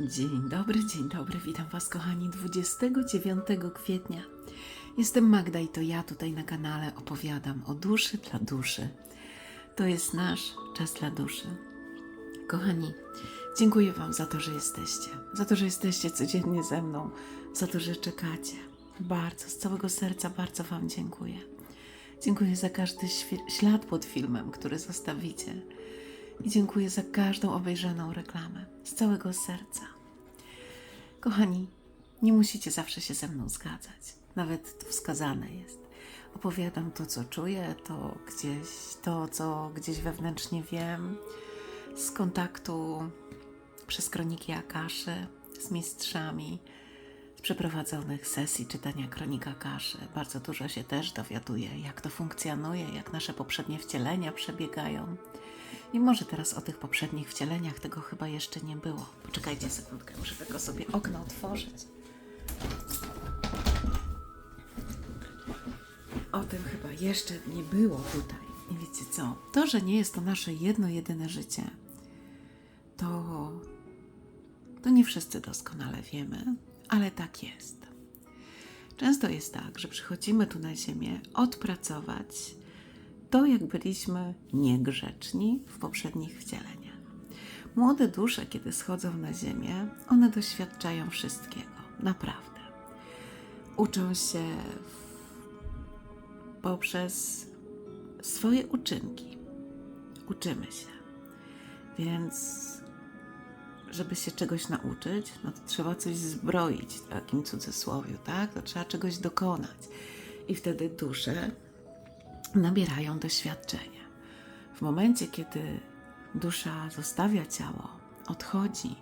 Dzień dobry, dzień dobry, witam Was kochani 29 kwietnia. Jestem Magda i to ja tutaj na kanale opowiadam o duszy dla duszy. To jest nasz czas dla duszy. Kochani, dziękuję Wam za to, że jesteście, za to, że jesteście codziennie ze mną, za to, że czekacie. Bardzo, z całego serca bardzo Wam dziękuję. Dziękuję za każdy ślad pod filmem, który zostawicie. I dziękuję za każdą obejrzaną reklamę z całego serca. Kochani, nie musicie zawsze się ze mną zgadzać. Nawet to wskazane jest. Opowiadam to, co czuję, to gdzieś, to, co gdzieś wewnętrznie wiem, z kontaktu przez kroniki Akaszy, z mistrzami, z przeprowadzonych sesji czytania kronika Akaszy. Bardzo dużo się też dowiaduję, jak to funkcjonuje, jak nasze poprzednie wcielenia przebiegają. I może teraz o tych poprzednich wcieleniach tego chyba jeszcze nie było. Poczekajcie sekundkę, muszę tylko sobie okno otworzyć. O tym chyba jeszcze nie było tutaj. I wiecie co? To, że nie jest to nasze jedno, jedyne życie, to, to nie wszyscy doskonale wiemy, ale tak jest. Często jest tak, że przychodzimy tu na Ziemię odpracować to, jak byliśmy niegrzeczni w poprzednich wcieleniach. Młode dusze, kiedy schodzą na Ziemię, one doświadczają wszystkiego, naprawdę. Uczą się poprzez swoje uczynki. Uczymy się. Więc, żeby się czegoś nauczyć, no to trzeba coś zbroić, w takim cudzysłowiu, tak? To trzeba czegoś dokonać. I wtedy dusze nabierają doświadczenia. W momencie, kiedy dusza zostawia ciało, odchodzi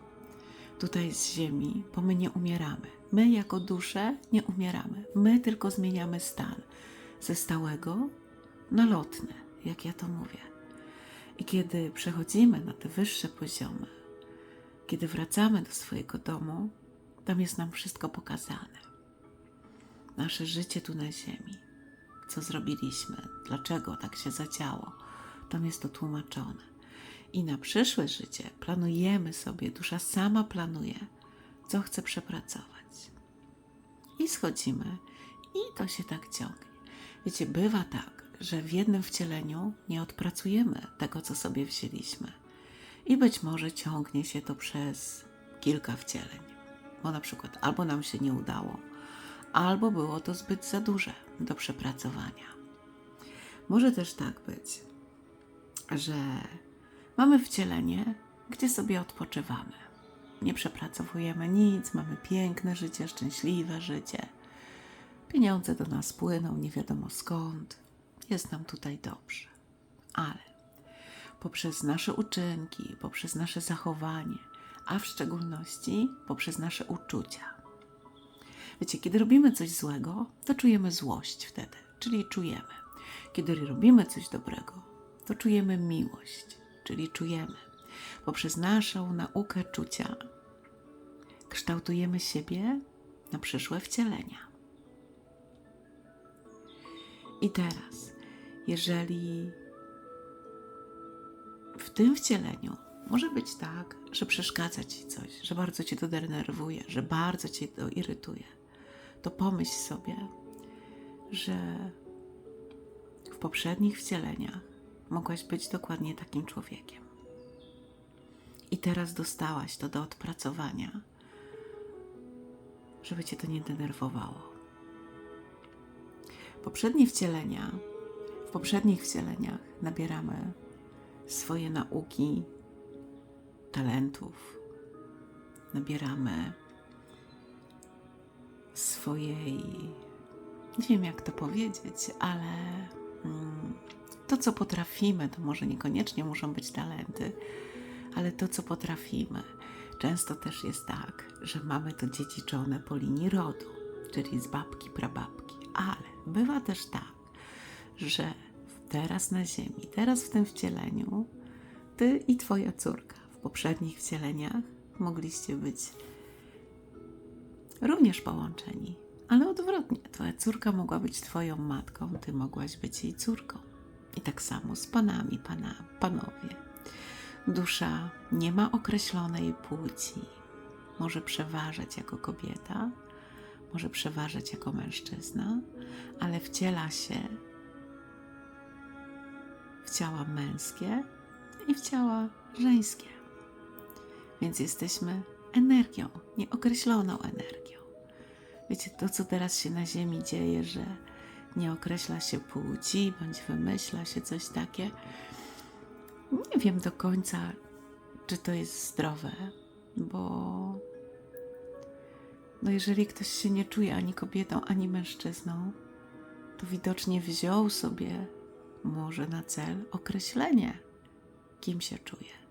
tutaj z ziemi, bo my nie umieramy. My jako dusze nie umieramy. My tylko zmieniamy stan ze stałego na lotny, jak ja to mówię. I kiedy przechodzimy na te wyższe poziomy, kiedy wracamy do swojego domu, tam jest nam wszystko pokazane. Nasze życie tu na ziemi, co zrobiliśmy, dlaczego tak się zadziało, tam jest to tłumaczone. I na przyszłe życie planujemy sobie, dusza sama planuje, co chce przepracować. I schodzimy, i to się tak ciągnie. Wiecie, bywa tak, że w jednym wcieleniu nie odpracujemy tego, co sobie wzięliśmy. I być może ciągnie się to przez kilka wcieleń. Bo na przykład albo nam się nie udało, albo było to zbyt za duże do przepracowania. Może też tak być, że mamy wcielenie, gdzie sobie odpoczywamy. Nie przepracowujemy nic, mamy piękne życie, szczęśliwe życie. Pieniądze do nas płyną, nie wiadomo skąd. Jest nam tutaj dobrze. Ale poprzez nasze uczynki, poprzez nasze zachowanie, a w szczególności poprzez nasze uczucia. Wiecie, kiedy robimy coś złego, to czujemy złość wtedy, czyli czujemy. Kiedy robimy coś dobrego, to czujemy miłość, czyli czujemy. Poprzez naszą naukę czucia kształtujemy siebie na przyszłe wcielenia. I teraz, jeżeli w tym wcieleniu może być tak, że przeszkadza ci coś, że bardzo cię to denerwuje, że bardzo cię to irytuje, to pomyśl sobie, że w poprzednich wcieleniach mogłaś być dokładnie takim człowiekiem. I teraz dostałaś to do odpracowania, żeby cię to nie denerwowało. Poprzednie wcielenia, w poprzednich wcieleniach nabieramy swoje nauki, talentów, nabieramy swojej, nie wiem jak to powiedzieć, ale mm, to, co potrafimy, to może niekoniecznie muszą być talenty, ale to, co potrafimy. Często też jest tak, że mamy to dziedziczone po linii rodu, czyli z babki, prababki, ale bywa też tak, że teraz na Ziemi, teraz w tym wcieleniu, ty i twoja córka w poprzednich wcieleniach mogliście być również połączeni, ale odwrotnie. Twoja córka mogła być twoją matką, ty mogłaś być jej córką. I tak samo z panami, pana, panowie. Dusza nie ma określonej płci. może przeważać jako kobieta, może przeważać jako mężczyzna, ale wciela się w ciała męskie i w ciała żeńskie. Więc jesteśmy energią, nieokreśloną energią. Wiecie, to co teraz się na Ziemi dzieje, że nie określa się płci, bądź wymyśla się coś takie. Nie wiem do końca, czy to jest zdrowe, bo no jeżeli ktoś się nie czuje ani kobietą, ani mężczyzną, to widocznie wziął sobie może na cel określenie, kim się czuje.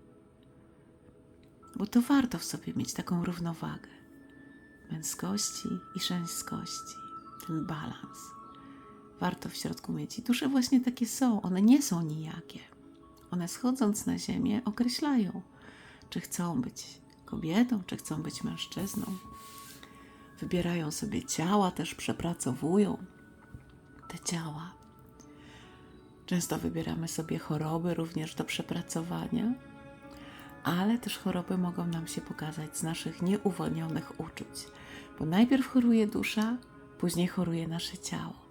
Bo to warto w sobie mieć taką równowagę męskości i żeńskości, ten balans. Warto w środku mieć. I dusze właśnie takie są. One nie są nijakie. One schodząc na ziemię określają, czy chcą być kobietą, czy chcą być mężczyzną. Wybierają sobie ciała, też przepracowują te ciała. Często wybieramy sobie choroby również do przepracowania, ale też choroby mogą nam się pokazać z naszych nieuwolnionych uczuć, bo najpierw choruje dusza, później choruje nasze ciało.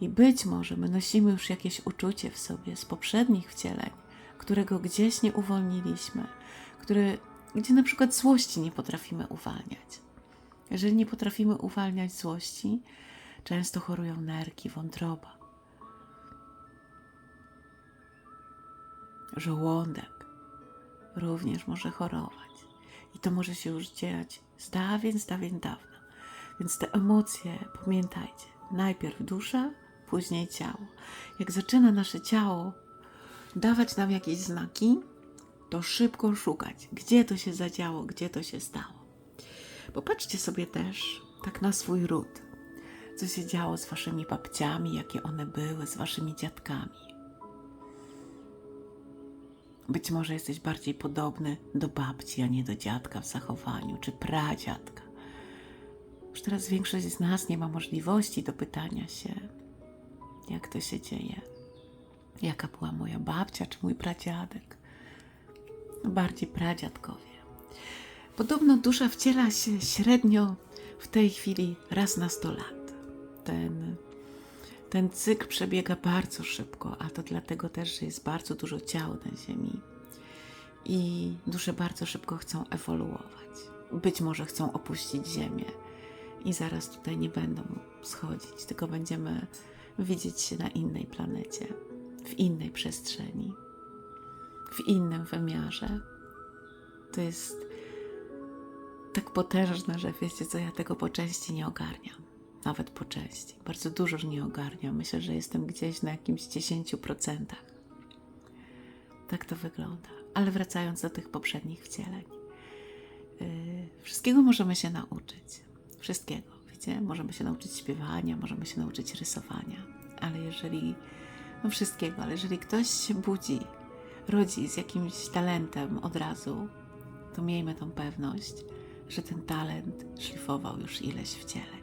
I być może my nosimy już jakieś uczucie w sobie z poprzednich wcieleń, którego gdzieś nie uwolniliśmy, które, gdzie na przykład złości nie potrafimy uwalniać. Jeżeli nie potrafimy uwalniać złości, często chorują nerki, wątroba, żołądek również może chorować. I to może się już dziać z dawien, z dawien dawna. Więc te emocje, pamiętajcie, najpierw dusza, później ciało. Jak zaczyna nasze ciało dawać nam jakieś znaki, to szybko szukać, gdzie to się zadziało, gdzie to się stało. Popatrzcie sobie też tak na swój ród, co się działo z waszymi babciami, jakie one były, z waszymi dziadkami. Być może jesteś bardziej podobny do babci, a nie do dziadka w zachowaniu, czy pradziadka. Już teraz większość z nas nie ma możliwości do pytania się, jak to się dzieje, jaka była moja babcia, czy mój pradziadek. Bardziej pradziadkowie. Podobno dusza wciela się średnio w tej chwili raz na 100 lat. Ten, ten cykl przebiega bardzo szybko, a to dlatego też, że jest bardzo dużo ciał na Ziemi. I dusze bardzo szybko chcą ewoluować. Być może chcą opuścić Ziemię i zaraz tutaj nie będą schodzić, tylko będziemy widzieć się na innej planecie, w innej przestrzeni, w innym wymiarze. To jest tak potężne, że wiecie co, ja tego po części nie ogarniam. Nawet po części. Bardzo dużo nie ogarniam. Myślę, że jestem gdzieś na jakimś 10%. Tak to wygląda. Ale wracając do tych poprzednich wcieleń. Yy, wszystkiego możemy się nauczyć. Wszystkiego. Wiecie? Możemy się nauczyć śpiewania, możemy się nauczyć rysowania. Ale jeżeli... No wszystkiego. Ale jeżeli ktoś się budzi, rodzi z jakimś talentem od razu, to miejmy tą pewność, że ten talent szlifował już ileś wcieleń.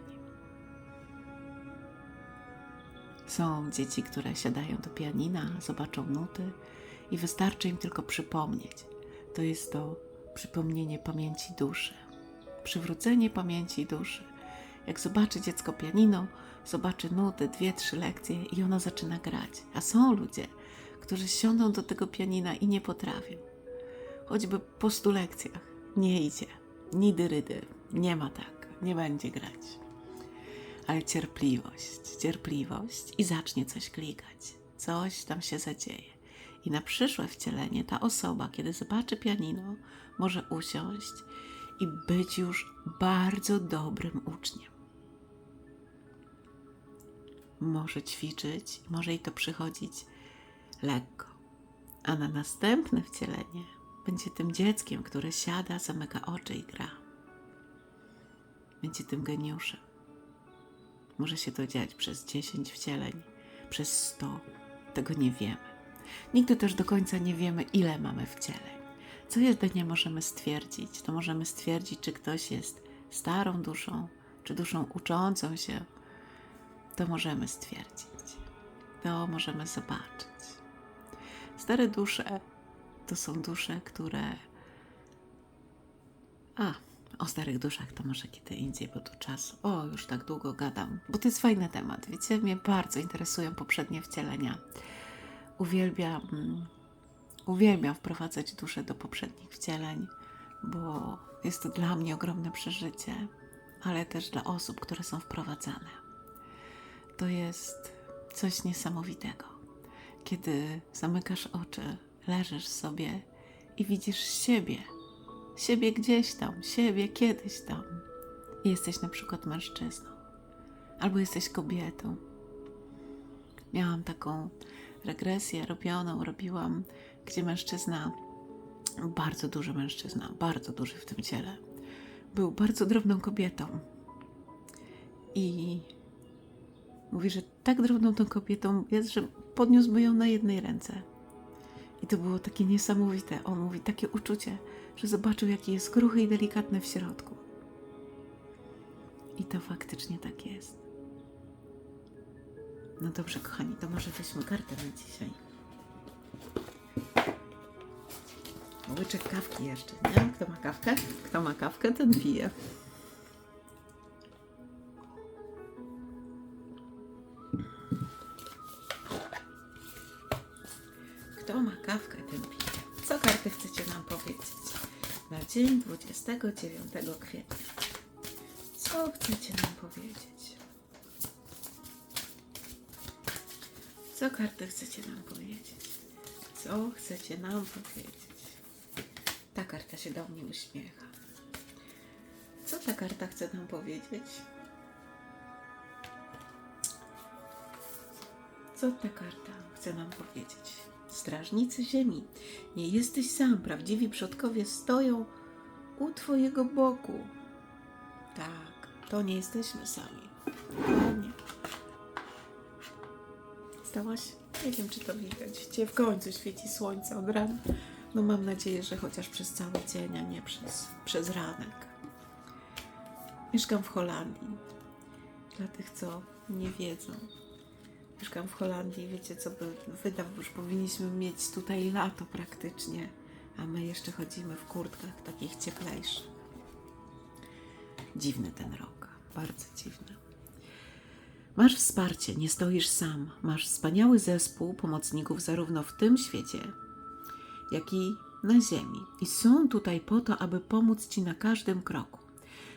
Są dzieci, które siadają do pianina, zobaczą nuty i wystarczy im tylko przypomnieć. To jest to przypomnienie pamięci duszy, przywrócenie pamięci duszy. Jak zobaczy dziecko pianino, zobaczy nuty, dwie, trzy lekcje i ono zaczyna grać. A są ludzie, którzy siądą do tego pianina i nie potrafią. Choćby po stu lekcjach nie idzie, ni dyrydy, nie ma tak, nie będzie grać ale cierpliwość, cierpliwość i zacznie coś klikać, coś tam się zadzieje. I na przyszłe wcielenie ta osoba, kiedy zobaczy pianino, może usiąść i być już bardzo dobrym uczniem. Może ćwiczyć, może i to przychodzić lekko, a na następne wcielenie będzie tym dzieckiem, które siada, zamyka oczy i gra. Będzie tym geniuszem. Może się to dziać przez 10 wcieleń, przez 100. Tego nie wiemy. Nigdy też do końca nie wiemy, ile mamy wcieleń. Co jedynie możemy stwierdzić, to możemy stwierdzić, czy ktoś jest starą duszą, czy duszą uczącą się. To możemy stwierdzić. To możemy zobaczyć. Stare dusze to są dusze, które. A, o starych duszach to może kiedy indziej, bo tu czas. O, już tak długo gadam, bo to jest fajny temat. Wiecie, mnie bardzo interesują poprzednie wcielenia. Uwielbiam, mm, uwielbiam wprowadzać duszę do poprzednich wcieleń, bo jest to dla mnie ogromne przeżycie, ale też dla osób, które są wprowadzane. To jest coś niesamowitego, kiedy zamykasz oczy, leżysz sobie i widzisz siebie, siebie gdzieś tam, siebie kiedyś tam. I jesteś na przykład mężczyzną, albo jesteś kobietą. Miałam taką regresję robioną, robiłam, gdzie mężczyzna, bardzo duży mężczyzna, bardzo duży w tym ciele, był bardzo drobną kobietą. I mówi, że tak drobną tą kobietą jest, że podniósłby ją na jednej ręce. I to było takie niesamowite. On mówi, takie uczucie, że zobaczył, jaki jest kruchy i delikatny w środku. I to faktycznie tak jest. No dobrze, kochani, to może weźmy kartę na dzisiaj. Łyczek kawki jeszcze, nie? Kto ma kawkę? Kto ma kawkę, ten pije. Kto ma kawkę, ten. Co karty chcecie nam powiedzieć na dzień 29 kwietnia? Co chcecie nam powiedzieć? Co karty chcecie nam powiedzieć? Co chcecie nam powiedzieć? Ta karta się do mnie uśmiecha. Co ta karta chce nam powiedzieć? Co ta karta chce nam powiedzieć? Strażnicy ziemi, nie jesteś sam. Prawdziwi przodkowie stoją u Twojego boku. Tak, to nie jesteśmy sami. To nie. Stałaś? Nie wiem, czy to widać. Gdzie w końcu świeci słońce od rana. No mam nadzieję, że chociaż przez cały dzień, a nie przez, przez ranek. Mieszkam w Holandii. Dla tych, co nie wiedzą. Mieszkam w Holandii, wiecie co by wydał, już powinniśmy mieć tutaj lato praktycznie, a my jeszcze chodzimy w kurtkach takich cieplejszych. Dziwny ten rok, bardzo dziwny. Masz wsparcie, nie stoisz sam. Masz wspaniały zespół pomocników zarówno w tym świecie, jak i na ziemi. I są tutaj po to, aby pomóc ci na każdym kroku.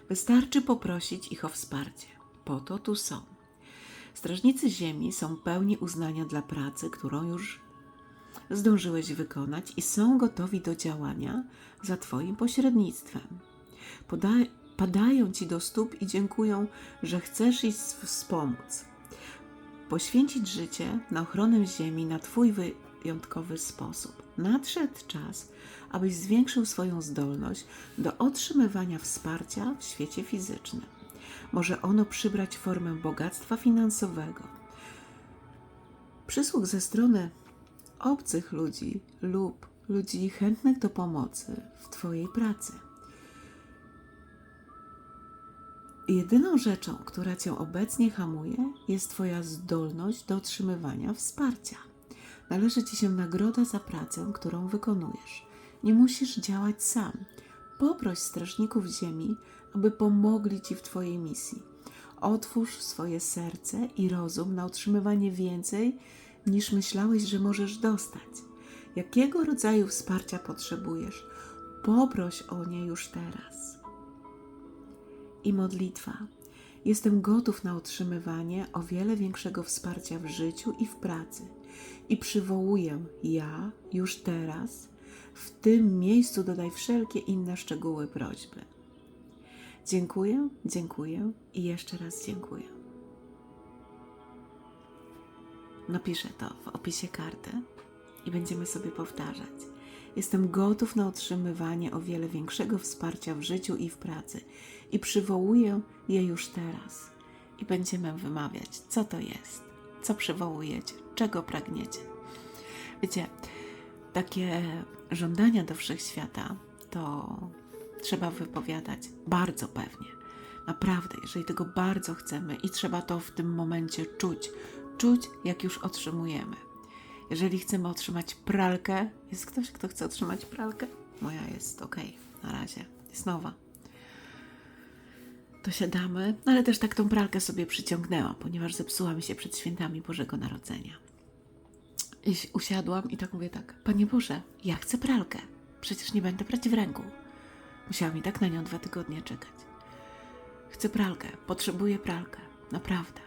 Wystarczy poprosić ich o wsparcie. Po to tu są. Strażnicy ziemi są pełni uznania dla pracy, którą już zdążyłeś wykonać i są gotowi do działania za Twoim pośrednictwem. Poda- padają Ci do stóp i dziękują, że chcesz ich wspomóc. Poświęcić życie na ochronę ziemi na Twój wyjątkowy sposób. Nadszedł czas, abyś zwiększył swoją zdolność do otrzymywania wsparcia w świecie fizycznym. Może ono przybrać formę bogactwa finansowego, przysług ze strony obcych ludzi lub ludzi chętnych do pomocy w Twojej pracy. Jedyną rzeczą, która Cię obecnie hamuje, jest Twoja zdolność do otrzymywania wsparcia. Należy Ci się nagroda za pracę, którą wykonujesz. Nie musisz działać sam. Poproś strażników ziemi, aby pomogli Ci w Twojej misji. Otwórz swoje serce i rozum na otrzymywanie więcej, niż myślałeś, że możesz dostać. Jakiego rodzaju wsparcia potrzebujesz? Poproś o nie już teraz. I modlitwa. Jestem gotów na otrzymywanie o wiele większego wsparcia w życiu i w pracy. I przywołuję ja już teraz, w tym miejscu dodaj wszelkie inne szczegóły prośby. Dziękuję, dziękuję i jeszcze raz dziękuję. Napiszę to w opisie karty i będziemy sobie powtarzać. Jestem gotów na otrzymywanie o wiele większego wsparcia w życiu i w pracy i przywołuję je już teraz. I będziemy wymawiać, co to jest, co przywołujecie, czego pragniecie. Wiecie, takie żądania do wszechświata to trzeba wypowiadać bardzo pewnie. Naprawdę, jeżeli tego bardzo chcemy i trzeba to w tym momencie czuć, czuć jak już otrzymujemy. Jeżeli chcemy otrzymać pralkę, jest ktoś, kto chce otrzymać pralkę? Moja jest ok, na razie, jest nowa. to siadamy, no ale też tak tą pralkę sobie przyciągnęłam, ponieważ zepsuła mi się przed świętami Bożego Narodzenia. I si- usiadłam i tak mówię tak, Panie Boże, ja chcę pralkę. Przecież nie będę brać w ręku. Musiałam i tak na nią dwa tygodnie czekać. Chcę pralkę, potrzebuję pralkę, naprawdę,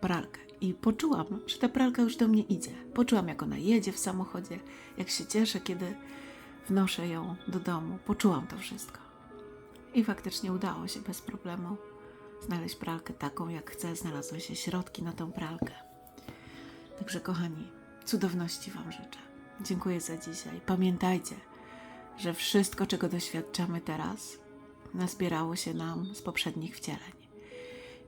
pralkę. I poczułam, że ta pralka już do mnie idzie. Poczułam, jak ona jedzie w samochodzie, jak się cieszę, kiedy wnoszę ją do domu. Poczułam to wszystko. I faktycznie udało się bez problemu znaleźć pralkę taką, jak chcę. Znalazły się środki na tą pralkę. Także, kochani, cudowności Wam życzę. Dziękuję za dzisiaj. Pamiętajcie, że wszystko, czego doświadczamy teraz, nazbierało się nam z poprzednich wcieleń.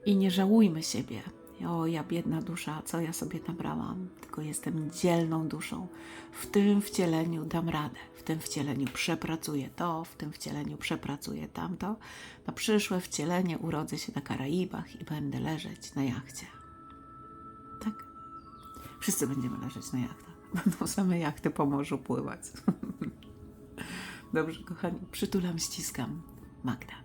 I nie żałujmy siebie. O, ja biedna dusza, co ja sobie nabrałam, tylko jestem dzielną duszą. W tym wcieleniu dam radę, w tym wcieleniu przepracuję to, w tym wcieleniu przepracuję tamto. Na przyszłe wcielenie urodzę się na Karaibach i będę leżeć na jachcie. Tak? Wszyscy będziemy leżeć na jachtach. Będą same jachty po morzu pływać. Dobrze, kochani, przytulam, ściskam. Magda.